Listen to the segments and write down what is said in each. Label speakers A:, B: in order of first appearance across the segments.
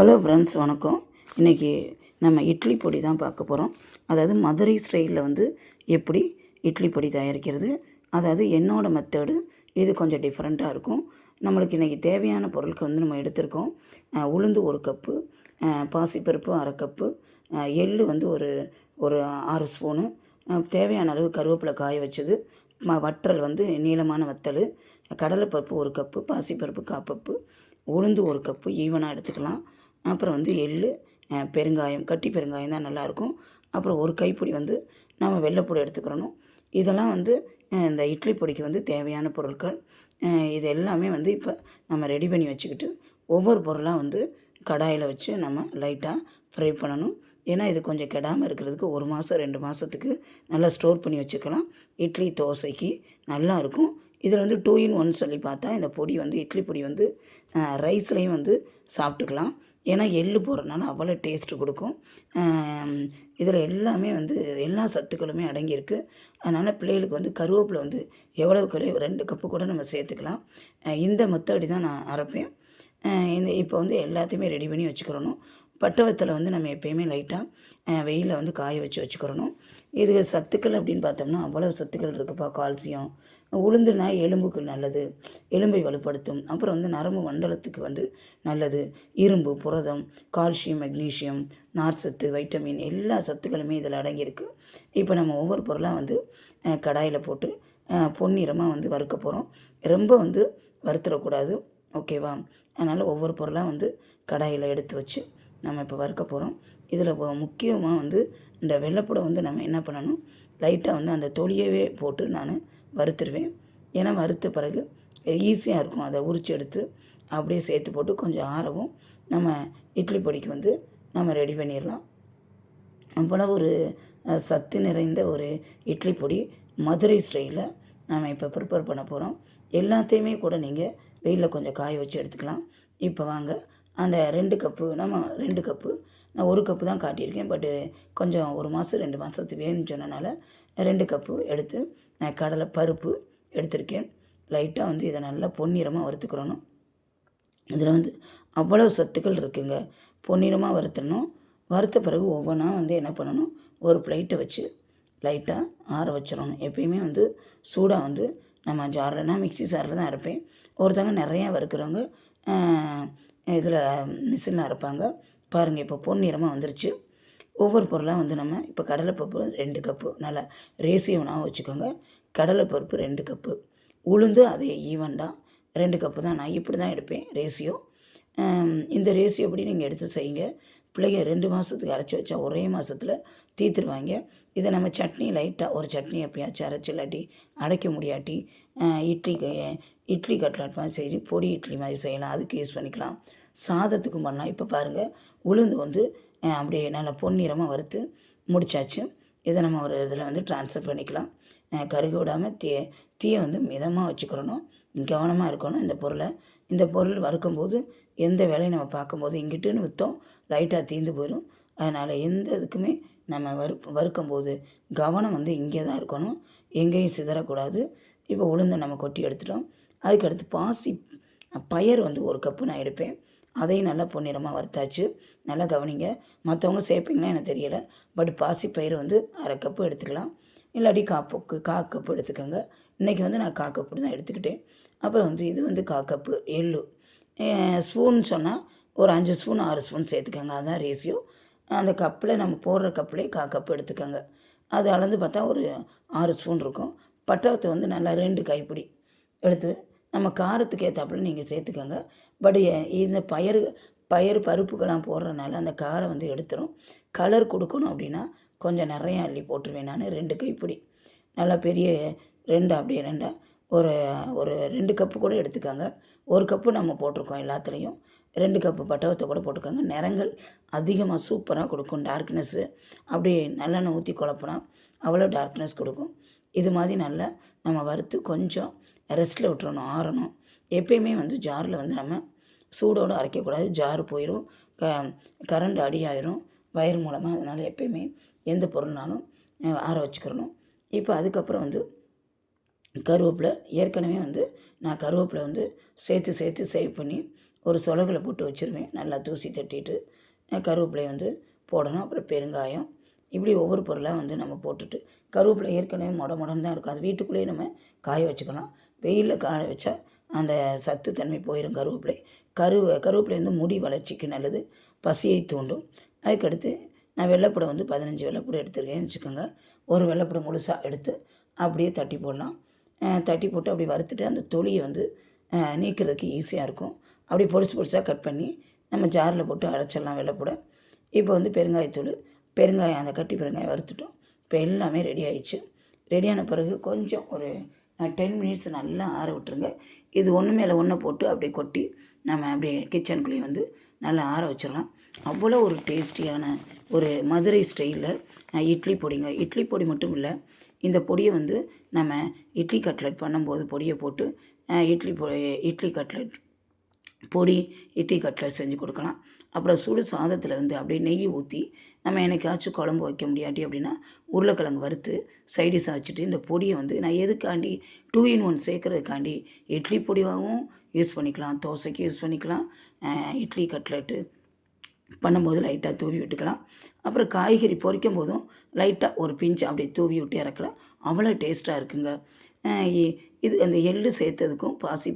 A: Hello friends வணக்கம். இன்றைக்கி நம்ம இட்லி பொடி தான் பார்க்க போகிறோம் அதாவது மதுரை ஸ்டைலில் வந்து எப்படி இட்லி பொடி தயாரிக்கிறது அதாவது என்னோடய மெத்தடு இது கொஞ்சம் டிஃப்ரெண்ட்டாக இருக்கும். நம்மளுக்கு இன்றைக்கி தேவையான பொருட்கள் வந்து நம்ம எடுத்திருக்கோம். உளுந்து ஒரு கப்பு பாசிப்பருப்பு அரை கப்பு எள் எள்ளு வந்து ஒரு ஒரு ஆறு ஸ்பூனு தேவையான அளவு கருவேப்பிலை காய வச்சது ம வற்றல் வந்து நீளமான வத்தல் கடலைப்பருப்பு ஒரு கப்பு பாசிப்பருப்பு காப்பப்பு உளுந்து ஒரு கப்பு ஈவனாக எடுத்துக்கலாம். அப்புறம் வந்து எள் பெருங்காயம் கட்டி பெருங்காயம் தான் நல்லாயிருக்கும். அப்புறம் ஒரு கைப்பிடி வந்து நம்ம வெள்ளைப்பொடி எடுத்துக்கிறணும். இதெல்லாம் வந்து இந்த இட்லி பொடிக்கு வந்து தேவையான பொருட்கள். இது எல்லாமே வந்து இப்போ நம்ம ரெடி பண்ணி வச்சுக்கிட்டு ஒவ்வொரு பொருளாக வந்து கடாயில் வச்சு நம்ம லைட்டாக ஃப்ரை பண்ணணும். ஏன்னா இது கொஞ்சம் கெடாமல் இருக்கிறதுக்கு ஒரு மாதம் ரெண்டு மாதத்துக்கு நல்லா ஸ்டோர் பண்ணி வச்சுக்கலாம். இட்லி தோசைக்கு நல்லா இருக்கும் இதில் வந்து டூ இன் ஒன் சொல்லி பார்த்தா இந்த பொடி வந்து இட்லி பொடி வந்து ரைஸ்லேயும் வந்து சாப்பிட்டுக்கலாம். ஏன்னா எள்ளு போடுறதுனால அவ்வளோ டேஸ்ட்டு கொடுக்கும். இதில் எல்லாமே வந்து எல்லா சத்துக்களுமே அடங்கியிருக்கு. அதனால் பிள்ளைகளுக்கு வந்து கருவேப்பிலை வந்து எவ்வளவுக்கு ரெண்டு கப்பு கூட நம்ம சேர்த்துக்கலாம். இந்த மெத்தடி தான் நான் அரைப்பேன். இந்த இப்போ வந்து எல்லாத்தையுமே ரெடி பண்ணி வச்சுக்கிறணும். பட்டவத்தில் வந்து நம்ம எப்பயுமே லைட்டாக வெயிலில் வந்து காய வச்சு வச்சுக்கிறணும். இது சத்துக்கள் அப்படின்னு பார்த்தோம்னா அவ்வளோ சத்துக்கள் இருக்குப்பா கால்சியம். உளுந்துனா எலும்புக்கு நல்லது எலும்பை வலுப்படுத்தும். அப்புறம் வந்து நரம்பு மண்டலத்துக்கு வந்து நல்லது. இரும்பு புரதம் கால்சியம் மெக்னீஷியம் நார்சத்து வைட்டமின் எல்லா சத்துக்களுமே இதில் அடங்கியிருக்கு. இப்போ நம்ம ஒவ்வொரு பொருளாக வந்து கடாயில் போட்டு பொன்னிறமாக வந்து வறுக்க போகிறோம் ரொம்ப வந்து வறுத்துடக்கூடாது ஓகேவா அதனால் ஒவ்வொரு பொருளாக வந்து கடாயில் எடுத்து வச்சு நம்ம இப்போ வறுக்க போகிறோம் இதில் முக்கியமாக வந்து இந்த வெள்ளைப்பூடை வந்து நம்ம என்ன பண்ணணும்? லைட்டாக வந்து அந்த தொலியவே போட்டு நான் வறுத்துருவேன். ஏன்னா வறுத்த பிறகு ஈஸியாக இருக்கும். அதை உரிச்சு எடுத்து அப்படியே சேர்த்து போட்டு கொஞ்சம் ஆறவும் நம்ம இட்லி பொடிக்கு வந்து நம்ம ரெடி பண்ணிடலாம். அவ்வளோ ஒரு சத்து நிறைந்த ஒரு இட்லி பொடி மதுரை ஸ்டைலில் நாம் இப்போ ப்ரிப்பேர் பண்ண போகிறோம் எல்லாத்தையுமே கூட நீங்கள் வெயிலில் கொஞ்சம் காய வச்சு எடுத்துக்கலாம். இப்போ வாங்க அந்த ரெண்டு கப்பு நம்ம ரெண்டு கப்பு நான் ஒரு கப்பு தான் காட்டியிருக்கேன். பட்டு கொஞ்சம் ஒரு மாதம் ரெண்டு மாதத்துக்கு வேணும்னு சொன்னனால ரெண்டு கப்பு எடுத்து நான் கடலை பருப்பு எடுத்திருக்கேன். லைட்டாக வந்து இதை நல்லா பொன்னிறமாக வறுத்துக்கிறணும் இதில் வந்து அவ்வளவு சத்துக்கள் இருக்குங்க. பொன்னிறமாக வறுத்தணும். வறுத்த பிறகு ஒவ்வொன்றா வந்து என்ன பண்ணணும்? ஒரு பிளேட்டை வச்சு லைட்டாக ஆற வச்சிடணும். எப்பயுமே வந்து சூடாக வந்து நம்ம ஜார்லனா மிக்ஸி ஜாரில் தான் அரைப்பேன். ஒருத்தவங்க நிறையா வறுக்கிறவங்க இதில் மிஷினில் அரைப்பாங்க. பாருங்கள் இப்போ பொன்னிறமாக வந்துருச்சு. ஒவ்வொரு பொருளாக வந்து நம்ம இப்போ கடலைப்பருப்பு ரெண்டு கப்பு. நல்லா ரேசியவனாக வச்சுக்கோங்க. கடலைப்பருப்பு ரெண்டு கப்பு. உளுந்து அதே ஈவன் தான். ரெண்டு கப்பு தான். நான் இப்படி தான் எடுப்பேன் ரேசியோ. இந்த ரேசியோ எப்படி நீங்கள் எடுத்து செய்யுங்க. பிள்ளைங்க ரெண்டு மாதத்துக்கு அரைச்சி வச்சா ஒரே மாதத்தில் தீத்துருவாங்க. இதை நம்ம சட்னி லைட்டாக ஒரு சட்னி எப்பயாச்சும் அரைச்சி இல்லாட்டி அடைக்க முடியாட்டி இட்லி இட்லி கட்லாட் மாதிரி செஞ்சு பொடி இட்லி மாதிரி செய்யலாம். அதுக்கு யூஸ் பண்ணிக்கலாம். சாதத்துக்கும் பண்ணலாம் இப்போ பாருங்கள் உளுந்து வந்து அப்படியே நல்லா பொன்னிறமாக வறுத்து முடிச்சாச்சு. இதை நம்ம ஒரு இதில் வந்து ட்ரான்ஸ்ஃபர் பண்ணிக்கலாம். கருக விடாமல் தீ தீயை வந்து மிதமாக வச்சுக்கிறணும் கவனமாக இருக்கணும் இந்த பொருளை. இந்த பொருள் வறுக்கும்போது எந்த வேலையும் நம்ம பார்க்கும்போது இங்கிட்டுன்னு விற்றோம் லைட்டாக தீந்து போயிடும். அதனால் எந்த இதுக்குமே நம்ம வறு வறுக்கும்போது கவனம் வந்து இங்கே தான் இருக்கணும். எங்கேயும் சிதறக்கூடாது. இப்போ உளுந்தை நம்ம கொட்டி எடுத்துட்டோம். அதுக்கடுத்து பாசி பயர் வந்து ஒரு கப்பு நான் எடுப்பேன். அதையும் நல்லா பொன்னிறமாக வறுத்தாச்சு. நல்லா கவனிங்க. மற்றவங்க சேர்ப்பீங்களா எனக்கு தெரியலை. பட் பாசி பயிர் வந்து அரை கப்பு எடுத்துக்கலாம். இல்லாட்டி காப்புக்கு கா கப்பு எடுத்துக்கோங்க. இன்றைக்கி வந்து நான் கா கப்பு தான் எடுத்துக்கிட்டேன். அப்புறம் வந்து இது வந்து கா கப்பு எள்ளு. ஸ்பூன் சொன்னால் ஒரு அஞ்சு ஸ்பூன் ஆறு ஸ்பூன் சேர்த்துக்கோங்க. அதுதான் ரேஷியோ அந்த கப்பில் நம்ம போடுற கப்பிலே கா கப்பு எடுத்துக்கோங்க. அது அளந்து பார்த்தா ஒரு ஆறு ஸ்பூன் இருக்கும். பட்டவத்தை வந்து நல்லா ரெண்டு கைப்பிடி எடுத்து நம்ம காரத்துக்கு ஏற்றாப்புல நீங்கள் சேர்த்துக்கோங்க. பட் இந்த பயிர் பயிர் பருப்புக்கெல்லாம் போடுறதுனால அந்த காரை வந்து எடுத்துரும். கலர் கொடுக்கணும் அப்படின்னா கொஞ்சம் நிறையா அள்ளி போட்டுருவேன் நான். ரெண்டு கைப்பிடி. நல்லா பெரிய ரெண்டு அப்படியே ரெண்டா. ஒரு ஒரு ரெண்டு கப்பு கூட எடுத்துக்கோங்க. ஒரு கப்பு நம்ம போட்டிருக்கோம் எல்லாத்துலேயும். ரெண்டு கப்பு பட்டவத்தை கூட போட்டுக்கோங்க. நிறங்கள் அதிகமாக சூப்பராக கொடுக்கும். டார்க்னஸ்ஸு அப்படியே நல்லெண்ணெய் ஊற்றி குழப்பினா அவ்வளோ டார்க்னஸ் கொடுக்கும். இது மாதிரி நல்லா நம்ம வறுத்து கொஞ்சம் ரெஸ்ட்டில் விட்டுறணும் ஆறணும். எப்பயுமே வந்து ஜாரில் வந்து நம்ம சூடோடு அரைக்கக்கூடாது. ஜாரு போயிடும் க கரண்ட் அடியாயிரும். வயர் மூலமாக அதனால் எப்பயுமே எந்த பொருள்னாலும் ஆற வச்சுக்கிறணும். இப்போ அதுக்கப்புறம் வந்து கருவேப்பிலை. ஏற்கனவே வந்து நான் கருவேப்பிலை வந்து சேர்த்து சேர்த்து சேவ் பண்ணி ஒரு சொலகில் போட்டு வச்சுருவேன். நல்லா தூசி தட்டிட்டு கருவேப்பிலையை கருவேப்பிலை வந்து போடணும். அப்புறம் பெருங்காயம். இப்படி ஒவ்வொரு பொருளாக வந்து நம்ம போட்டுட்டு கருவேப்பிலை ஏற்கனவே மொட மொடன்னு தான் இருக்கும். அது வீட்டுக்குள்ளேயே நம்ம காய வச்சுக்கலாம். வெயிலில் காய வச்சா அந்த சத்து தன்மை போயிடும் கருவேப்பிலை. கருவே கருவேப்பிலை வந்து முடி வளர்ச்சிக்கு நல்லது. பசியை தூண்டும். அதுக்கடுத்து நான் வெள்ளைப்பூடை வந்து பதினஞ்சு வெள்ளைப்பூடை எடுத்துருக்கேன்னு வச்சுக்கோங்க. ஒரு வெள்ளைப்படம் முழுசாக எடுத்து அப்படியே தட்டி போடலாம். தட்டி போட்டு அப்படி வறுத்துட்டு அந்த தொலியை வந்து நீக்கிறதுக்கு ஈஸியாக இருக்கும். அப்படி பொடிசு பொடிசாக கட் பண்ணி நம்ம ஜாரில் போட்டு அரைச்சிடலாம் வெள்ளைப்பூடை. இப்போ வந்து பெருங்காயத்தூள் பெருங்காயம் அந்த கட்டி பெருங்காயம் வறுத்துட்டோம். இப்போ எல்லாமே ரெடி ஆயிடுச்சு. ரெடியான பிறகு கொஞ்சம் ஒரு டென் மினிட்ஸ் நல்லா ஆற விட்டுருங்க. இது ஒன்று மேலே ஒன்றை போட்டு அப்படியே கொட்டி நம்ம அப்படியே கிச்சனுக்குள்ளேயே வந்து நல்லா ஆற வச்சிடலாம். அவ்வளோ ஒரு டேஸ்டியான ஒரு மதுரை ஸ்டைலில் இட்லி பொடிங்க. இட்லி பொடி மட்டும் இல்லை இந்த பொடியை வந்து நம்ம இட்லி கட்லெட் பண்ணும்போது பொடியை போட்டு இட்லி பொ இட்லி கட்லெட் பொடி இட்லி கட்லெட் செஞ்சு கொடுக்கலாம். அப்புறம் சுடு சாதத்தில் வந்து அப்படியே நெய் ஊற்றி நம்ம என்னைக்காச்சும் குழம்பு வைக்க முடியாட்டி அப்படின்னா உருளைக்கிழங்கு வறுத்து சைடிஷாக வச்சுட்டு இந்த பொடியை வந்து நான் எதுக்காண்டி டூ இன் ஒன் சேர்க்குறதுக்காண்டி இட்லி பொடியாகவும் யூஸ் பண்ணிக்கலாம். தோசைக்கு யூஸ் பண்ணிக்கலாம். இட்லி கட்லெட்டு பண்ணும்போது லைட்டாக தூவி விட்டுக்கலாம். அப்புறம் காய்கறி பொரிக்கும் போதும் லைட்டாக ஒரு பிஞ்சு அப்படியே தூவி விட்டு இறக்கலாம். அவ்வளோ டேஸ்ட்டாக இருக்குங்க. இது அந்த எள்ளு சேர்த்ததுக்கும் பாசி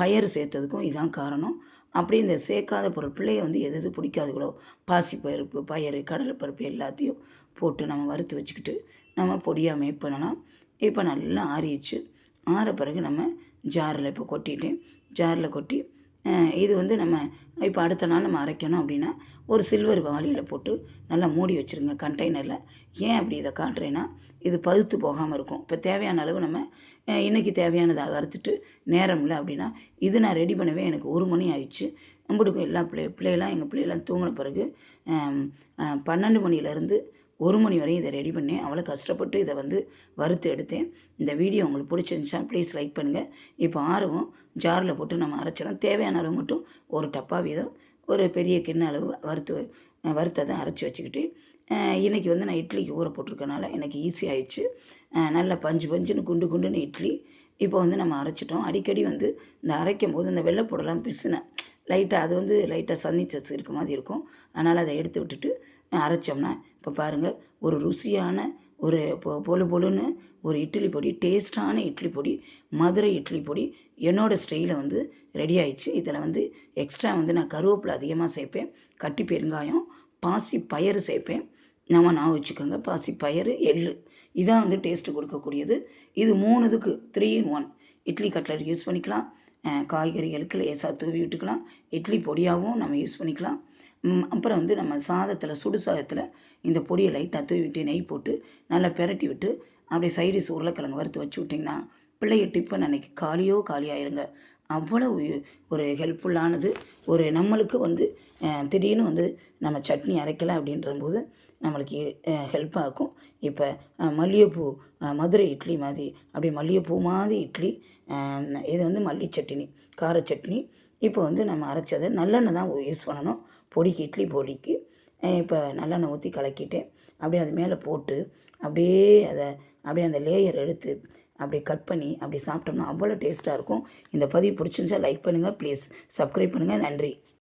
A: பயறு சேர்த்ததுக்கும் இதுதான் காரணம். அப்படி இந்த சேர்க்காத பொருள் பிள்ளைய வந்து எது எது பிடிக்காதுகளோ பாசி பருப்பு பயறு கடலைப்பருப்பு எல்லாத்தையும் போட்டு நம்ம வறுத்து வச்சுக்கிட்டு நம்ம பொடியாக மேக் பண்ணலாம். இப்போ நல்லா ஆறிடுச்சு. ஆற பிறகு நம்ம ஜாரில் இப்போ கொட்டிட்டு ஜாரில் கொட்டி இது வந்து நம்ம இப்போ அடுத்த நாள் நம்ம அரைக்கணும் அப்படின்னா ஒரு சில்வர் வாளியில் போட்டு நல்லா மூடி வச்சுருங்க கண்டெய்னரில் ஏன் அப்படி இதை காட்டுறேன்னா இது பழுத்து போகாமல் இருக்கும். இப்போ தேவையான அளவு நம்ம இன்றைக்கி தேவையானதை வறுத்துட்டு நேரம் இல்லை அப்படின்னா இது நான் ரெடி பண்ணவே எனக்கு ஒரு மணி ஆயிடுச்சு. நம்மளுக்கும் எல்லா பிள்ளை பிள்ளைகளாம் எங்கள் பிள்ளைகளாம் தூங்கின பிறகு பன்னெண்டு மணிலேருந்து ஒரு மணி வரையும் இதை ரெடி பண்ணேன். அவ்வளோ கஷ்டப்பட்டு இதை வந்து வறுத்து எடுத்தேன். இந்த வீடியோ உங்களுக்கு பிடிச்சிருந்துச்சா ப்ளீஸ் லைக் பண்ணுங்கள் இப்போ ஆர்வம் ஜாரில் போட்டு நம்ம அரைச்சிடலாம். தேவையான அளவு மட்டும் ஒரு டப்பா வீதம் ஒரு பெரிய கிண்ண அளவு வறுத்து வறுத்ததை அரைச்சி வச்சுக்கிட்டு இன்றைக்கி வந்து நான் இட்லிக்கு ஊற போட்டிருக்கனால எனக்கு ஈஸி ஆயிடுச்சு. நல்லா பஞ்சு பஞ்சுன்னு குண்டு குண்டுன்னு இட்லி. இப்போ வந்து நம்ம அரைச்சிட்டோம். அடிக்கடி வந்து இந்த அரைக்கும் போது இந்த வெள்ளைப்பூடெல்லாம் பிசுனேன் லைட்டாக அது வந்து லைட்டாக சன்னிச்சஸ் இருக்க மாதிரி இருக்கும். அதனால் அதை எடுத்து விட்டுட்டு அரைச்சோம்னா இப்போ பாருங்கள் ஒரு ருசியான ஒரு பொ பொழு பொழுன்னு ஒரு இட்லி பொடி டேஸ்டான இட்லி பொடி மதுரை இட்லி பொடி என்னோடய ஸ்டைலில் வந்து ரெடி ஆயிடுச்சு. இதில் வந்து எக்ஸ்ட்ரா வந்து நான் கருவேப்பிலை அதிகமாக சேர்ப்பேன் கட்டி பெருங்காயம் பாசி பயறு சேர்ப்பேன். நம்ம நான் வச்சுக்கோங்க பாசி பயறு எள்ளு. இதான் வந்து டேஸ்ட்டு கொடுக்கக்கூடியது. இது மூணுதுக்கு three in one idli cutlet use பண்ணிக்கலாம். காய்கறிகளுக்கு லேசாக தூவி விட்டுக்கலாம். இட்லி பொடியாகவும் நம்ம யூஸ் பண்ணிக்கலாம். அப்புறம் வந்து நம்ம சாதத்தில் சுடு சாதத்தில் இந்த பொடியை லைட்டாக தூவி விட்டு நெய் போட்டு நல்லா பெரட்டி விட்டு அப்படியே சைடிஸ் உருளைக்கிழங்கு வறுத்து வச்சு விட்டிங்கன்னா பிள்ளைய டிஃபன் அன்னைக்கு காலியோ காலியாயிருங்க. அவ்வளோ ஒரு ஹெல்ப்ஃபுல்லானது ஒரு நம்மளுக்கு வந்து திடீர்னு வந்து நம்ம சட்னி அரைக்கலாம் அப்படின்றபோது நம்மளுக்கு ஹெல்ப்பாக இருக்கும். இப்போ மல்லிகைப்பூ மதுரை இட்லி மாதிரி அப்படியே மல்லிகைப்பூ மாதிரி இட்லி இது வந்து மல்லி சட்னி கார சட்னி இப்போ வந்து நம்ம அரைச்சது நல்லெண்ணெய் தான் யூஸ் பண்ணணும். பொடிக்கு இட்லி பொடிக்கு. இப்போ நல்லெண்ணெய் ஊற்றி கலக்கிட்டு அப்படியே அது மேலே போட்டு அப்படியே அதை அப்படியே அந்த லேயர் எடுத்து அப்படியே கட் பண்ணி அப்படி சாப்பிட்டோம்னா அவ்வளோ டேஸ்ட்டாக இருக்கும். இந்த பதிவு பிடிச்சிருந்துச்சா லைக் பண்ணுங்கள் ப்ளீஸ் சப்ஸ்கிரைப் பண்ணுங்கள் நன்றி.